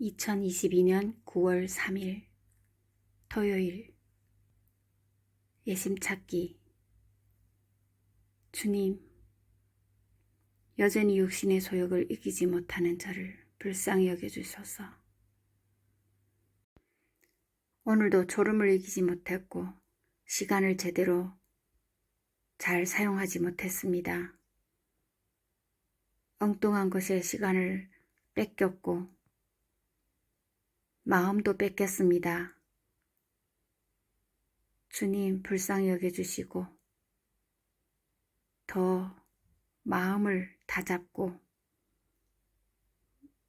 2022년 9월 3일 토요일 예심 찾기 주님 여전히 육신의 소욕을 이기지 못하는 저를 불쌍히 여겨주소서. 오늘도 졸음을 이기지 못했고 시간을 제대로 잘 사용하지 못했습니다. 엉뚱한 것에 시간을 뺏겼고 마음도 뺏겼습니다. 주님 불쌍히 여겨주시고 더 마음을 다잡고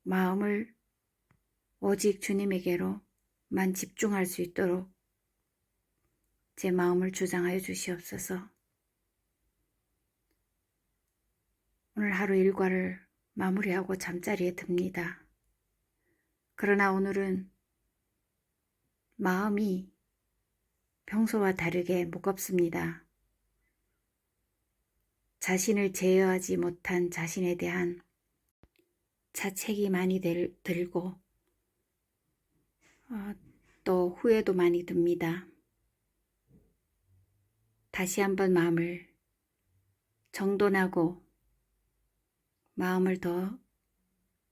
마음을 오직 주님에게로만 집중할 수 있도록 제 마음을 주장하여 주시옵소서. 오늘 하루 일과를 마무리하고 잠자리에 듭니다. 그러나 오늘은 마음이 평소와 다르게 무겁습니다. 자신을 제어하지 못한 자신에 대한 자책이 많이 들, 들고 어, 또 후회도 많이 듭니다. 다시 한번 마음을 정돈하고 마음을 더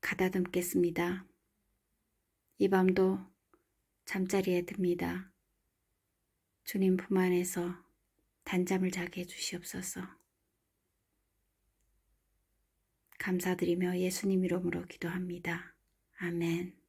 가다듬겠습니다. 이 밤도 잠자리에 듭니다. 주님 품 안에서 단잠을 자게 해주시옵소서. 감사드리며 예수님 이름으로 기도합니다. 아멘.